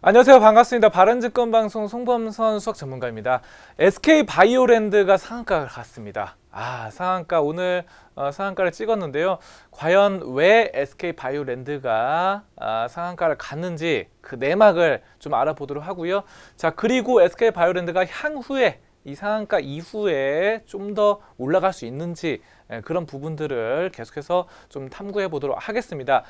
안녕하세요. 반갑습니다. 바른증권 방송 송범선 수석 전문가입니다. SK 바이오랜드가 상한가를 갔습니다. 아, 상한가 오늘 어, 상한가를 찍었는데요. 과연 왜 SK 바이오랜드가 아, 상한가를 갔는지 그 내막을 좀 알아보도록 하고요. 자, 그리고 SK 바이오랜드가 향후에 이 상한가 이후에 좀 더 올라갈 수 있는지 예, 그런 부분들을 계속해서 좀 탐구해 보도록 하겠습니다.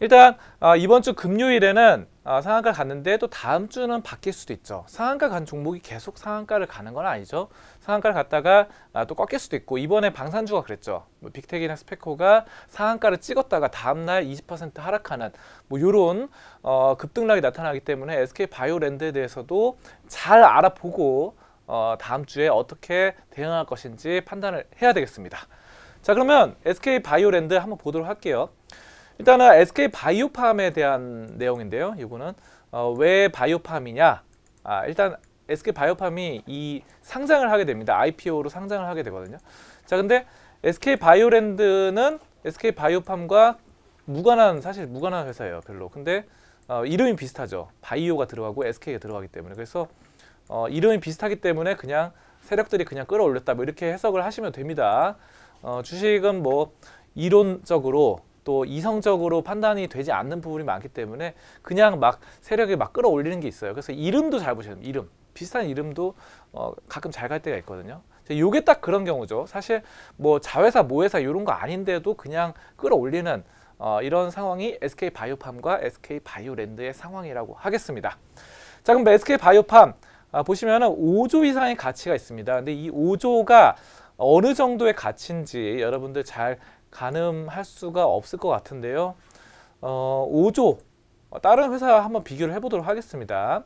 일단 아, 이번 주 금요일에는 아, 상한가 갔는데 또 다음 주는 바뀔 수도 있죠. 상한가 간 종목이 계속 상한가를 가는 건 아니죠. 상한가를 갔다가 아, 또 꺾일 수도 있고 이번에 방산주가 그랬죠. 뭐 빅텍이나 스페코가 상한가를 찍었다가 다음날 20% 하락하는 뭐 이런 어, 급등락이 나타나기 때문에 SK 바이오랜드에 대해서도 잘 알아보고 어, 다음 주에 어떻게 대응할 것인지 판단을 해야 되겠습니다. 자 그러면 SK 바이오랜드 한번 보도록 할게요. 일단은 SK 바이오팜에 대한 내용인데요. 이거는 어, 왜 바이오팜이냐? 아, 일단 SK 바이오팜이 이 상장을 하게 됩니다. IPO로 상장을 하게 되거든요. 자, 근데 SK 바이오랜드는 SK 바이오팜과 무관한 사실 무관한 회사예요. 별로. 근데 어, 이름이 비슷하죠. 바이오가 들어가고 SK가 들어가기 때문에 그래서 어, 이름이 비슷하기 때문에 그냥 세력들이 그냥 끌어올렸다 뭐 이렇게 해석을 하시면 됩니다. 어, 주식은 뭐 이론적으로 또 이성적으로 판단이 되지 않는 부분이 많기 때문에 그냥 막 세력이 막 끌어올리는 게 있어요. 그래서 이름도 잘 보셔야 됩니다. 이름 비슷한 이름도 어, 가끔 잘 갈 때가 있거든요. 요게 딱 그런 경우죠. 사실 뭐 자회사 모회사 이런 거 아닌데도 그냥 끌어올리는 어, 이런 상황이 SK 바이오팜과 SK 바이오랜드의 상황이라고 하겠습니다. 자 그럼 SK 바이오팜 아, 보시면은 5조 이상의 가치가 있습니다. 근데 이 5조가 어느 정도의 가치인지 여러분들 잘 가늠할 수가 없을 것 같은데요. 어, 5조 어, 다른 회사와 한번 비교를 해보도록 하겠습니다.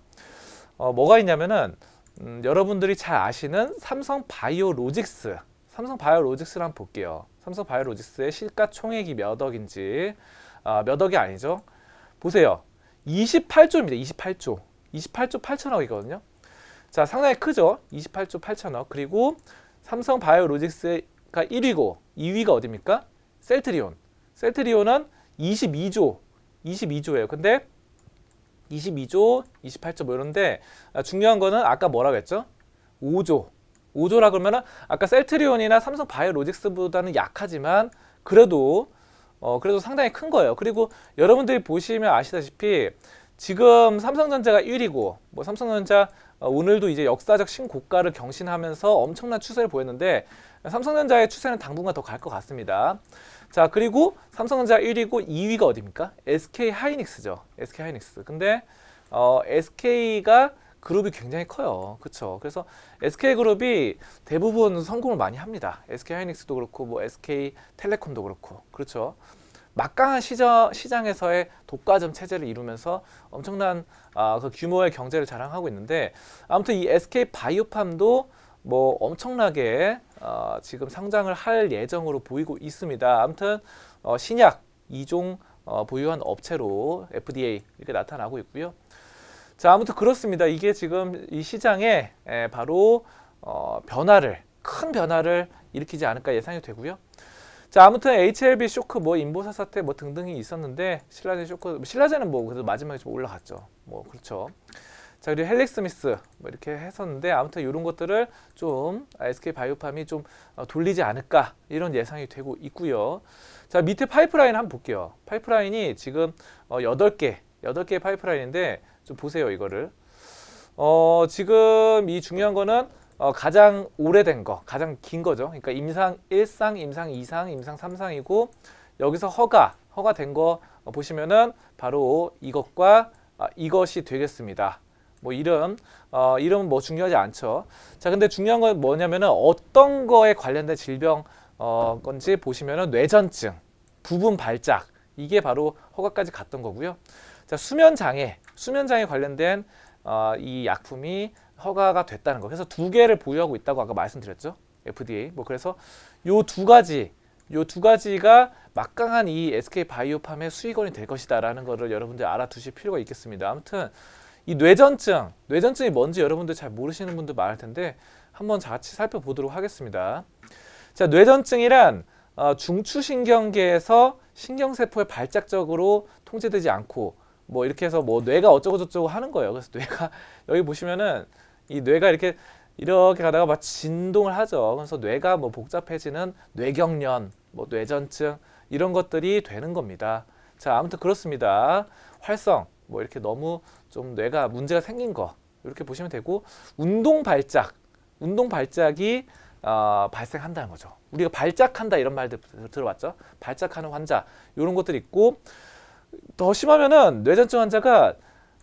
어, 뭐가 있냐면은 음, 여러분들이 잘 아시는 삼성 바이오로직스, 삼성 바이오로직스를 한번 볼게요. 삼성 바이오로직스의 시가총액이 몇 억인지 아, 몇 억이 아니죠. 보세요. 28조입니다. 28조. 28조 8천억이거든요. 자, 상당히 크죠. 28조 8천억. 그리고 삼성 바이오로직스가 1위고 2위가 어디입니까? 셀트리온. 셀트리온은 22조, 22조예요. 근데 22조, 28조 뭐 이런데 아, 중요한 거는 아까 뭐라고 했죠? 5조. 5조라 그러면은 아까 셀트리온이나 삼성 바이오로직스보다는 약하지만 그래도 어 그래도 상당히 큰 거예요. 그리고 여러분들이 보시면 아시다시피 지금 삼성전자가 1위고 뭐 삼성전자 어, 오늘도 이제 역사적 신고가를 경신하면서 엄청난 추세를 보였는데 삼성전자의 추세는 당분간 더 갈 것 같습니다. 자 그리고 삼성전자 1위고 2위가 어디입니까? SK 하이닉스죠. SK 하이닉스. 근데 어, SK가 그룹이 굉장히 커요. 그렇죠. 그래서 SK 그룹이 대부분 성공을 많이 합니다. SK 하이닉스도 그렇고 뭐 SK 텔레콤도 그렇고 그렇죠. 막강한 시저, 시장에서의 독과점 체제를 이루면서 엄청난 아, 그 규모의 경제를 자랑하고 있는데 아무튼 이 SK 바이오팜도 뭐 엄청나게 어, 지금 상장을 할 예정으로 보이고 있습니다. 아무튼 어, 신약 2종 어, 보유한 업체로 FDA 이렇게 나타나고 있고요. 자 아무튼 그렇습니다. 이게 지금 이 시장에 에, 바로 어, 변화를 큰 변화를 일으키지 않을까 예상이 되고요. 자 아무튼 HLB 쇼크 뭐 인보사 사태 뭐 등등이 있었는데 신라제 쇼크 신라제는 뭐 그래도 마지막에 좀 올라갔죠. 뭐 그렇죠. 자 그리고 헬릭 스미스 뭐 이렇게 했었는데 아무튼 이런 것들을 좀 SK 바이오팜이 좀 어, 돌리지 않을까 이런 예상이 되고 있고요. 자 밑에 파이프라인 한번 볼게요. 파이프라인이 지금 어, 8개 8개의 파이프라인인데 좀 보세요 이거를. 어 지금 이 중요한 거는 어, 가장 오래된 거, 가장 긴 거죠. 그러니까 임상 1상, 임상 2상, 임상 3상이고 여기서 허가, 허가된 거 어, 보시면은 바로 이것과 아, 이것이 되겠습니다. 뭐 이름, 어, 이름은 뭐 중요하지 않죠. 자, 근데 중요한 건 뭐냐면은 어떤 거에 관련된 질병 어, 건지 보시면은 뇌전증, 부분 발작 이게 바로 허가까지 갔던 거고요. 자, 수면 장애, 수면 장애 관련된 어, 이 약품이 허가가 됐다는 거. 그래서 두 개를 보유하고 있다고 아까 말씀드렸죠. FDA. 뭐 그래서 요 두 가지, 요두 가지가 막강한 이 SK 바이오팜의 수익원이 될 것이다라는 거를 여러분들 알아두실 필요가 있겠습니다. 아무튼 이 뇌전증, 뇌전증이 뭔지 여러분들 잘 모르시는 분들 많을 텐데 한번 같이 살펴보도록 하겠습니다. 자, 뇌전증이란 어, 중추신경계에서 신경세포의 발작적으로 통제되지 않고 뭐 이렇게 해서 뭐 뇌가 어쩌고 저쩌고 하는 거예요. 그래서 뇌가 여기 보시면은 이 뇌가 이렇게 이렇게 가다가 막 진동을 하죠. 그래서 뇌가 뭐 복잡해지는 뇌경련, 뭐 뇌전증 이런 것들이 되는 겁니다. 자, 아무튼 그렇습니다. 활성 뭐 이렇게 너무 좀 뇌가 문제가 생긴 거 이렇게 보시면 되고 운동 발작, 운동 발작이 어, 발생한다는 거죠. 우리가 발작한다 이런 말들 들어봤죠? 발작하는 환자 이런 것들이 있고 더 심하면은 뇌전증 환자가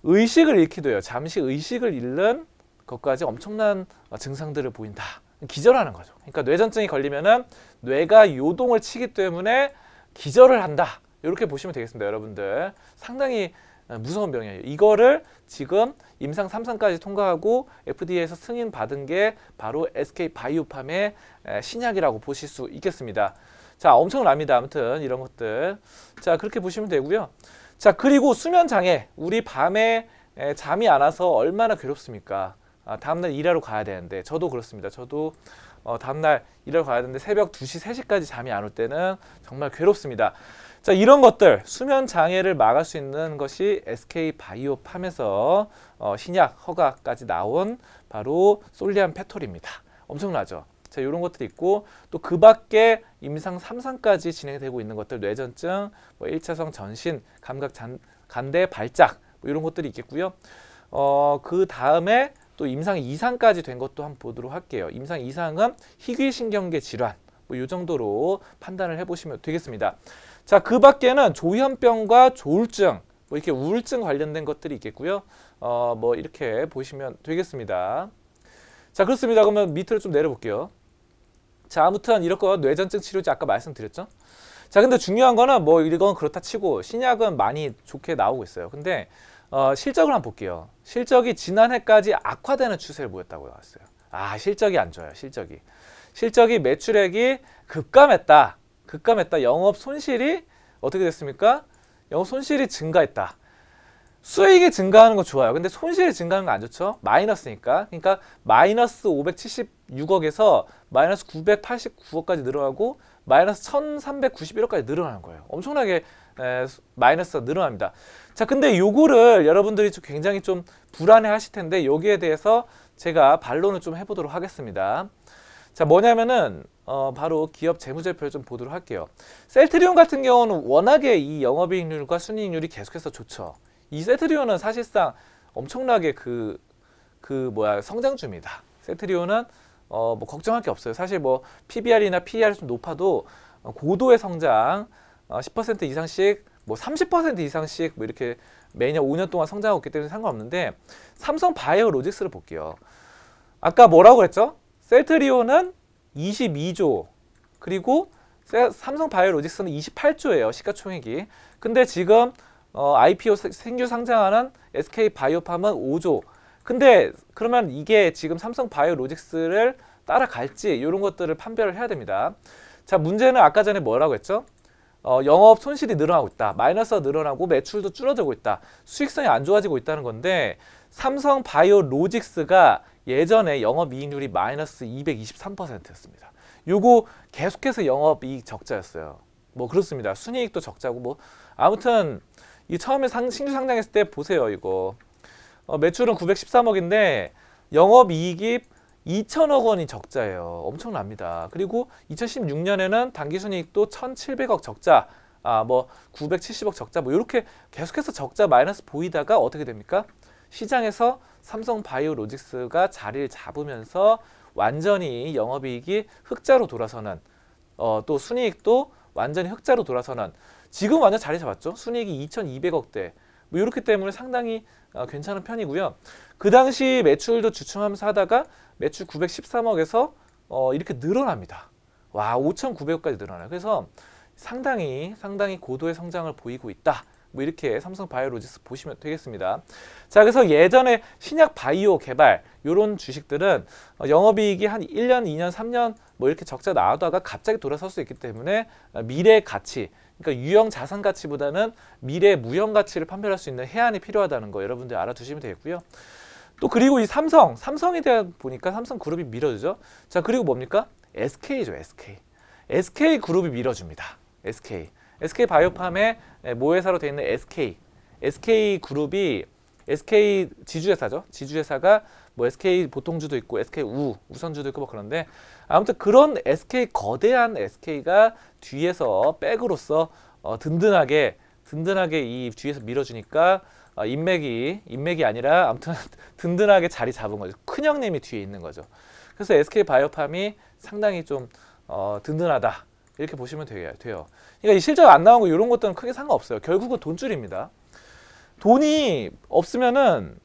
의식을 잃기도 해요. 잠시 의식을 잃는 것까지 엄청난 어, 증상들을 보인다. 기절하는 거죠. 그러니까 뇌전증이 걸리면은 뇌가 요동을 치기 때문에 기절을 한다. 이렇게 보시면 되겠습니다, 여러분들. 상당히 어, 무서운 병이에요. 이거를 지금 임상 3상까지 통과하고 FDA에서 승인 받은 게 바로 SK 바이오팜의 에, 신약이라고 보실 수 있겠습니다. 자, 엄청납니다. 아무튼 이런 것들. 자, 그렇게 보시면 되고요. 자, 그리고 수면 장애. 우리 밤에 에, 잠이 안 와서 얼마나 괴롭습니까? 아, 다음날 일하러 가야 되는데 저도 그렇습니다. 저도 어, 다음날 일하러 가야 되는데 새벽 2시, 3시까지 잠이 안 올 때는 정말 괴롭습니다. 자, 이런 것들 수면 장애를 막을 수 있는 것이 SK 바이오팜에서 어, 신약 허가까지 나온 바로 솔리안 페톨입니다. 엄청나죠? 자, 이런 것들이 있고 또 그 밖에 임상 3상까지 진행되고 있는 것들 뇌전증, 뭐 1차성 전신 감각 잔, 간대 발작 뭐 이런 것들이 있겠고요. 어, 그 다음에 또 임상 2상까지 된 것도 한번 보도록 할게요. 임상 2상은 희귀신경계 질환 뭐이 정도로 판단을 해보시면 되겠습니다. 자, 그 밖에는 조현병과 조울증, 뭐 이렇게 우울증 관련된 것들이 있겠고요. 어, 뭐 이렇게 보시면 되겠습니다. 자, 그렇습니다. 그러면 밑으로 좀 내려볼게요. 자, 아무튼 이렇게 뇌전증 치료제 아까 말씀드렸죠. 자, 근데 중요한 거는 뭐 이건 그렇다 치고 신약은 많이 좋게 나오고 있어요. 근데 어, 실적을 한번 볼게요. 실적이 지난해까지 악화되는 추세를 보였다고 나왔어요. 아, 실적이 안 좋아요. 실적이. 실적이 매출액이 급감했다. 급감했다. 영업 손실이 어떻게 됐습니까? 영업 손실이 증가했다. 수익이 증가하는 거 좋아요. 근데 손실이 증가하는 거 안 좋죠? 마이너스니까. 그러니까 마이너스 576억에서 마이너스 989억까지 늘어나고 마이너스 1391억까지 늘어나는 거예요. 엄청나게 에, 마이너스가 늘어납니다. 자, 근데 요거를 여러분들이 좀 굉장히 좀 불안해 하실 텐데 여기에 대해서 제가 반론을 좀 해보도록 하겠습니다. 자, 뭐냐면은 어, 바로 기업 재무제표를 좀 보도록 할게요. 셀트리온 같은 경우는 워낙에 이 영업이익률과 순이익률이 계속해서 좋죠. 이 셀트리온은 사실상 엄청나게 그, 그 뭐야 성장주입니다. 셀트리온은 어, 뭐 걱정할 게 없어요. 사실 뭐 PBR이나 PER 좀 높아도 어, 고도의 성장 어, 10% 이상씩 뭐 30% 이상씩 뭐 이렇게 매년 5년 동안 성장하고 있기 때문에 상관없는데 삼성 바이오 로직스를 볼게요. 아까 뭐라고 그랬죠? 셀트리온은 22조 그리고 세- 삼성 바이오 로직스는 28조예요 시가총액이. 근데 지금 어, IPO 세- 생규 상장하는 SK 바이오팜은 5조. 근데 그러면 이게 지금 삼성 바이오 로직스를 따라갈지 이런 것들을 판별을 해야 됩니다. 자 문제는 아까 전에 뭐라고 했죠? 어, 영업 손실이 늘어나고 있다. 마이너스가 늘어나고 매출도 줄어들고 있다. 수익성이 안 좋아지고 있다는 건데 삼성 바이오 로직스가 예전에 영업이익률이 마이너스 223%였습니다. 요거 계속해서 영업이익 적자였어요. 뭐 그렇습니다. 순이익도 적자고 뭐 아무튼 이 처음에 상, 신규 상장했을 때 보세요 이거 어, 매출은 913억인데 영업이익이 2천억 원이 적자예요. 엄청납니다. 그리고 2016년에는 당기순이익도 1,700억 적자, 아 뭐 970억 적자, 뭐 이렇게 계속해서 적자 마이너스 보이다가 어떻게 됩니까? 시장에서 삼성 바이오로직스가 자리를 잡으면서 완전히 영업이익이 흑자로 돌아서는 어, 또 순이익도 완전히 흑자로 돌아서는 지금 완전 자리 잡았죠. 순이익이 2,200억대. 뭐 이렇기 때문에 상당히 어, 괜찮은 편이고요. 그 당시 매출도 주춤하면서 하다가 매출 913억에서 어, 이렇게 늘어납니다. 와, 5,900억까지 늘어나요. 그래서 상당히 상당히 고도의 성장을 보이고 있다. 뭐 이렇게 삼성 바이오로직스 보시면 되겠습니다. 자, 그래서 예전에 신약 바이오 개발 요런 주식들은 어, 영업이익이 한 1년, 2년, 3년 뭐 이렇게 적자 나오다가 갑자기 돌아설 수 있기 때문에 어, 미래 가치, 그러니까 유형 자산 가치보다는 미래 무형 가치를 판별할 수 있는 해안이 필요하다는 거 여러분들 알아두시면 되겠고요. 또 그리고 이 삼성, 삼성에 대한 보니까 삼성 그룹이 밀어주죠. 자, 그리고 뭡니까? SK죠, SK. SK 그룹이 밀어줍니다. SK. SK 바이오팜의 모회사로 되어 있는 SK. SK 그룹이 SK 지주회사죠. 지주회사가 뭐 SK 보통주도 있고 SK 우 우선주도 있고 뭐 그런데 아무튼 그런 SK 거대한 SK가 뒤에서 백으로서 어, 든든하게 든든하게 이 뒤에서 밀어주니까 어, 인맥이 인맥이 아니라 아무튼 든든하게 자리 잡은 거죠. 큰 형님이 뒤에 있는 거죠. 그래서 SK 바이오팜이 상당히 좀 어, 든든하다 이렇게 보시면 돼요. 그러니까 이 실적 안 나온 거 이런 것들은 크게 상관없어요. 결국은 돈줄입니다. 돈이 없으면은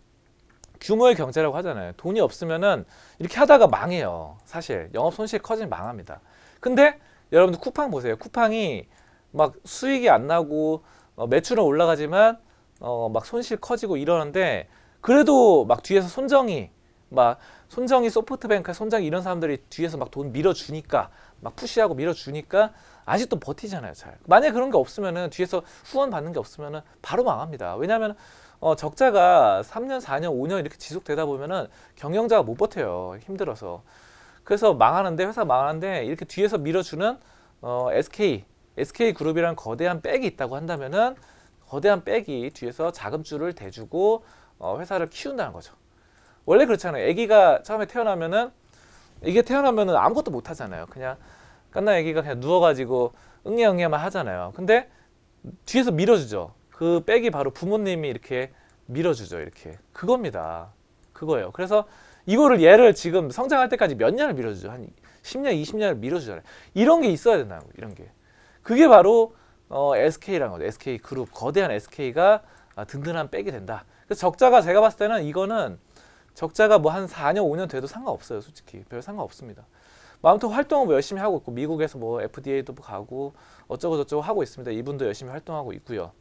규모의 경제라고 하잖아요. 돈이 없으면은 이렇게 하다가 망해요. 사실 영업 손실 커지면 망합니다. 근데 여러분들 쿠팡 보세요. 쿠팡이 막 수익이 안 나고 어, 매출은 올라가지만 어, 막 손실 커지고 이러는데 그래도 막 뒤에서 손정이 막 손정이 소프트뱅크 손정이 이런 사람들이 뒤에서 막 돈 밀어주니까 막 푸시하고 밀어주니까 아직도 버티잖아요 잘. 만약에 그런 게 없으면은 뒤에서 후원 받는 게 없으면은 바로 망합니다. 왜냐하면 어, 적자가 3년 4년 5년 이렇게 지속되다 보면은 경영자가 못 버텨요 힘들어서. 그래서 망하는데 회사 망하는데 이렇게 뒤에서 밀어주는 어, SK SK 그룹이란 거대한 백이 있다고 한다면은 거대한 백이 뒤에서 자금줄을 대주고 어, 회사를 키운다는 거죠. 원래 그렇잖아요. 아기가 처음에 태어나면은 이게 태어나면은 아무것도 못 하잖아요. 그냥 깐나 아기가 그냥 누워가지고 응애응애만 하잖아요. 근데 뒤에서 밀어주죠. 그 백이 바로 부모님이 이렇게 밀어주죠. 이렇게 그겁니다. 그거예요. 그래서 이거를 얘를 지금 성장할 때까지 몇 년을 밀어주죠. 한 10년, 20년을 밀어주잖아요. 이런 게 있어야 된다는 거예요. 이런 게. 그게 바로 어, SK라는 거죠. SK 그룹 거대한 SK가 아, 든든한 백이 된다. 그래서 적자가 제가 봤을 때는 이거는 적자가 뭐 한 4년, 5년 돼도 상관없어요. 솔직히 별 상관없습니다. 뭐 아무튼 활동은 뭐 열심히 하고 있고 미국에서 뭐 FDA도 가고 어쩌고 저쩌고 하고 있습니다. 이분도 열심히 활동하고 있고요.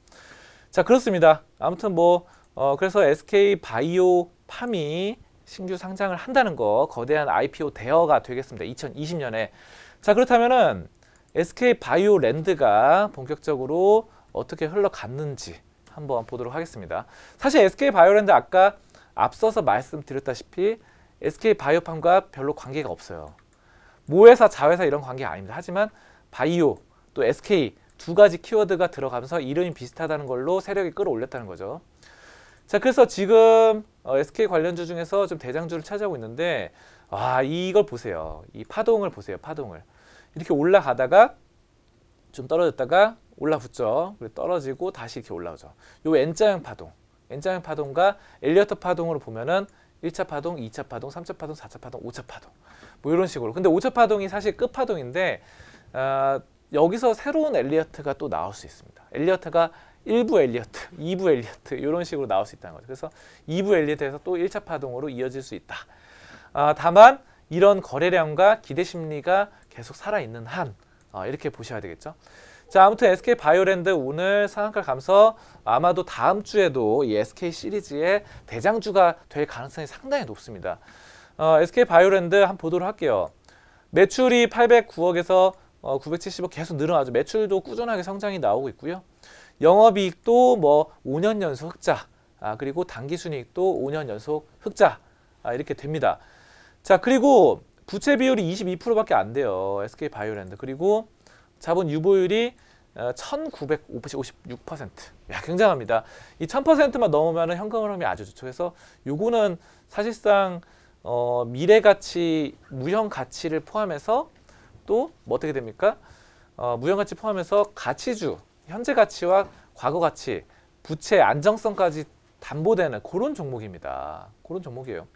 자 그렇습니다. 아무튼 뭐 어, 그래서 SK 바이오 팜이 신규 상장을 한다는 거 거대한 IPO 대여가 되겠습니다. 2020년에 자 그렇다면은 SK 바이오 랜드가 본격적으로 어떻게 흘러갔는지 한번 보도록 하겠습니다. 사실 SK 바이오랜드 아까 앞서서 말씀드렸다시피 SK 바이오팜과 별로 관계가 없어요. 모회사, 자회사 이런 관계 아닙니다. 하지만 바이오 또 SK 두 가지 키워드가 들어가면서 이름이 비슷하다는 걸로 세력이 끌어올렸다는 거죠. 자, 그래서 지금 어, SK 관련주 중에서 좀 대장주를 차지하고 있는데 와 이걸 보세요. 이 파동을 보세요. 파동을 이렇게 올라가다가 좀 떨어졌다가 올라붙죠. 그리고 떨어지고 다시 이렇게 올라오죠. 요 N자형 파동, N자형 파동과 엘리어트 파동으로 보면은 1차 파동, 2차 파동, 3차 파동, 4차 파동, 5차 파동 뭐 이런 식으로. 근데 5차 파동이 사실 끝 파동인데 어, 여기서 새로운 엘리어트가 또 나올 수 있습니다. 엘리어트가 1부 엘리어트, 2부 엘리어트 이런 식으로 나올 수 있다는 거죠. 그래서 2부 엘리어트에서 또 1차 파동으로 이어질 수 있다. 아, 다만 이런 거래량과 기대 심리가 계속 살아있는 한 어, 이렇게 보셔야 되겠죠. 자 아무튼 SK 바이오랜드 오늘 상한가 감서 아마도 다음 주에도 이 SK 시리즈의 대장주가 될 가능성이 상당히 높습니다. 어, SK 바이오랜드 한번 보도록 할게요. 매출이 809억에서 어, 970억 계속 늘어나죠. 매출도 꾸준하게 성장이 나오고 있고요. 영업이익도 뭐 5년 연속 흑자, 아, 그리고 당기순이익도 5년 연속 흑자 아, 이렇게 됩니다. 자 그리고 부채 비율이 22%밖에 안 돼요. SK 바이오랜드. 그리고 자본 유보율이 1956%. 야, 굉장합니다. 이 1000%만 넘으면 현금 흐름이 아주 좋죠. 그래서 요거는 사실상 어, 미래 가치, 무형 가치를 포함해서 또 뭐 어떻게 됩니까? 어, 무형 가치 포함해서 가치주, 현재 가치와 과거 가치, 부채 안정성까지 담보되는 그런 종목입니다. 그런 종목이에요.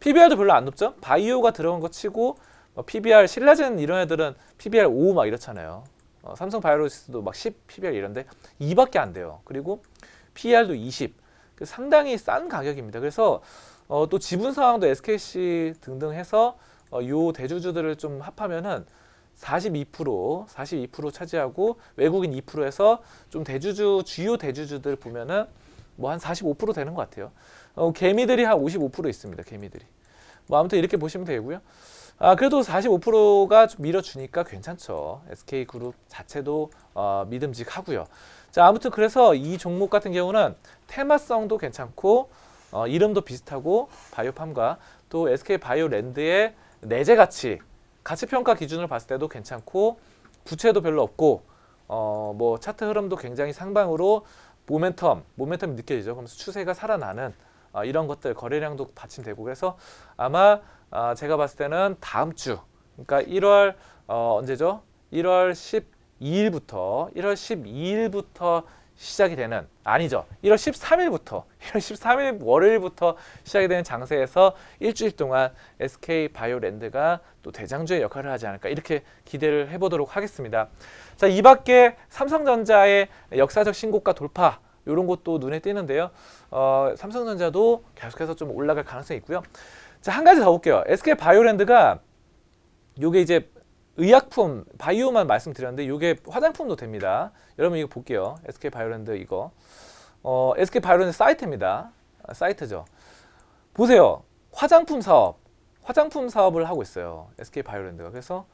PBR도 별로 안 높죠? 바이오가 들어간 거 치고 뭐 PBR 신라젠 이런 애들은 PBR 5 막 이렇잖아요. 어, 삼성 바이오로시스도 막 10 PBR 이런데 2밖에 안 돼요. 그리고 PER도 20. 그 상당히 싼 가격입니다. 그래서 어, 또 지분 상황도 SKC 등등 해서 어, 요 대주주들을 좀 합하면은 42% 42% 차지하고 외국인 2%에서 좀 대주주 주요 대주주들 보면은 뭐 한 45% 되는 것 같아요. 어, 개미들이 한 55% 있습니다. 개미들이. 뭐 아무튼 이렇게 보시면 되고요. 아, 그래도 45%가 밀어주니까 괜찮죠. SK그룹 자체도 어, 믿음직하고요. 자, 아무튼 그래서 이 종목 같은 경우는 테마성도 괜찮고 어, 이름도 비슷하고 바이오팜과 또 SK 바이오랜드의 내재 가치, 가치 평가 기준을 봤을 때도 괜찮고 부채도 별로 없고 어, 뭐 차트 흐름도 굉장히 상방으로 모멘텀, 모멘텀이 느껴지죠. 그러면서 추세가 살아나는 어, 이런 것들 거래량도 받침되고 그래서 아마 어, 제가 봤을 때는 다음 주 그러니까 1월 어, 언제죠? 1월 12일부터 1월 12일부터 시작이 되는 아니죠. 1월 13일부터 1월 13일 월요일부터 시작이 되는 장세에서 일주일 동안 SK 바이오랜드가 또 대장주의 역할을 하지 않을까 이렇게 기대를 해보도록 하겠습니다. 자, 이 밖에 삼성전자의 역사적 신고가 돌파 이런 것도 눈에 띄는데요. 어, 삼성전자도 계속해서 좀 올라갈 가능성이 있고요. 자, 한 가지 더 볼게요. SK 바이오랜드가 요게 이제 의약품 바이오만 말씀드렸는데 요게 화장품도 됩니다. 여러분 이거 볼게요. SK 바이오랜드 이거. 어, SK 바이오랜드 사이트입니다. 아, 사이트죠. 보세요. 화장품 사업. 화장품 사업을 하고 있어요. SK 바이오랜드가. 그래서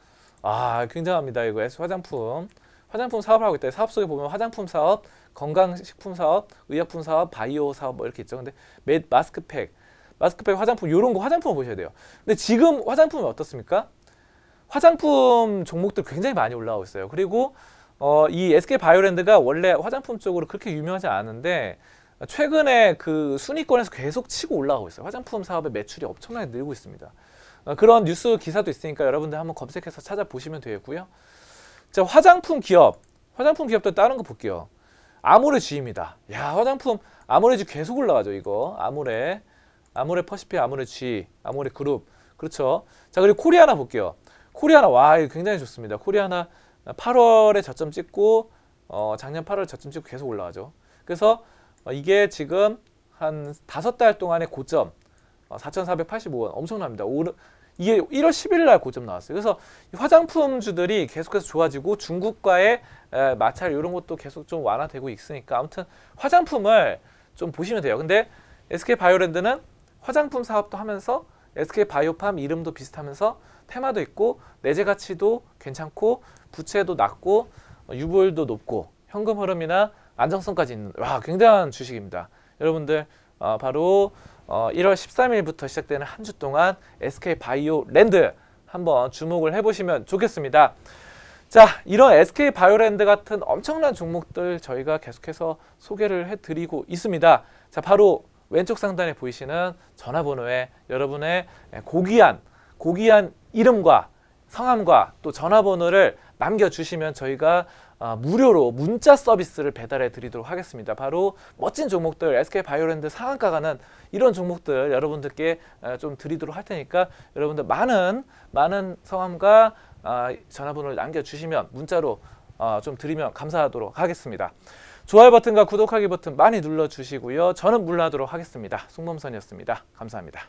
아, 굉장합니다. 이거 S 화장품. 화장품 사업을 하고 있다. 사업 속에 보면 화장품 사업, 건강식품 사업, 의약품 사업, 바이오 사업 뭐 이렇게 있죠. 근데 매, 마스크팩, 마스크팩 화장품 이런 거 화장품 보셔야 돼요. 근데 지금 화장품이 어떻습니까? 화장품 종목들 굉장히 많이 올라오고 있어요. 그리고 어, 이 SK 바이오랜드가 원래 화장품 쪽으로 그렇게 유명하지 않은데 최근에 그 순위권에서 계속 치고 올라가고 있어요. 화장품 사업의 매출이 엄청나게 늘고 있습니다. 어, 그런 뉴스 기사도 있으니까 여러분들 한번 검색해서 찾아보시면 되겠고요. 자, 화장품 기업, 화장품 기업도 다른 거 볼게요. 아모레 G입니다. 야, 화장품 아모레 G 계속 올라가죠, 이거. 아모레, 아모레 퍼시픽, 아모레 G, 아모레 그룹. 그렇죠. 자, 그리고 코리아나 볼게요. 코리아나 와, 이거 굉장히 좋습니다. 코리아나 8월에 저점 찍고 어, 작년 8월 저점 찍고 계속 올라가죠. 그래서 어, 이게 지금 한 다섯 달 동안의 고점 어, 4,485원 엄청납니다. 오르, 이게 1월 11일 날 고점 나왔어요. 그래서 이 화장품주들이 계속해서 좋아지고 중국과의 에, 마찰 이런 것도 계속 좀 완화되고 있으니까 아무튼 화장품을 좀 보시면 돼요. 근데 SK 바이오랜드는 화장품 사업도 하면서 SK 바이오팜 이름도 비슷하면서 테마도 있고 내재 가치도 괜찮고 부채도 낮고 어, 유보율도 높고 현금 흐름이나 안정성까지 있는 와 굉장한 주식입니다. 여러분들 어, 바로 어, 1월 13일부터 시작되는 한 주 동안 SK 바이오 랜드 한번 주목을 해보시면 좋겠습니다. 자, 이런 SK 바이오랜드 같은 엄청난 종목들 저희가 계속해서 소개를 해드리고 있습니다. 자, 바로 왼쪽 상단에 보이시는 전화번호에 여러분의 고귀한 고귀한 이름과 성함과 또 전화번호를 남겨주시면 저희가 아, 무료로 문자 서비스를 배달해 드리도록 하겠습니다. 바로 멋진 종목들 SK 바이오랜드 상한가 가는 이런 종목들 여러분들께 어, 좀 드리도록 할 테니까 여러분들 많은 많은 성함과 아, 전화번호를 남겨주시면 문자로 어, 좀 드리면 감사하도록 하겠습니다. 좋아요 버튼과 구독하기 버튼 많이 눌러주시고요. 저는 물러나도록 하겠습니다. 송범선이었습니다. 감사합니다.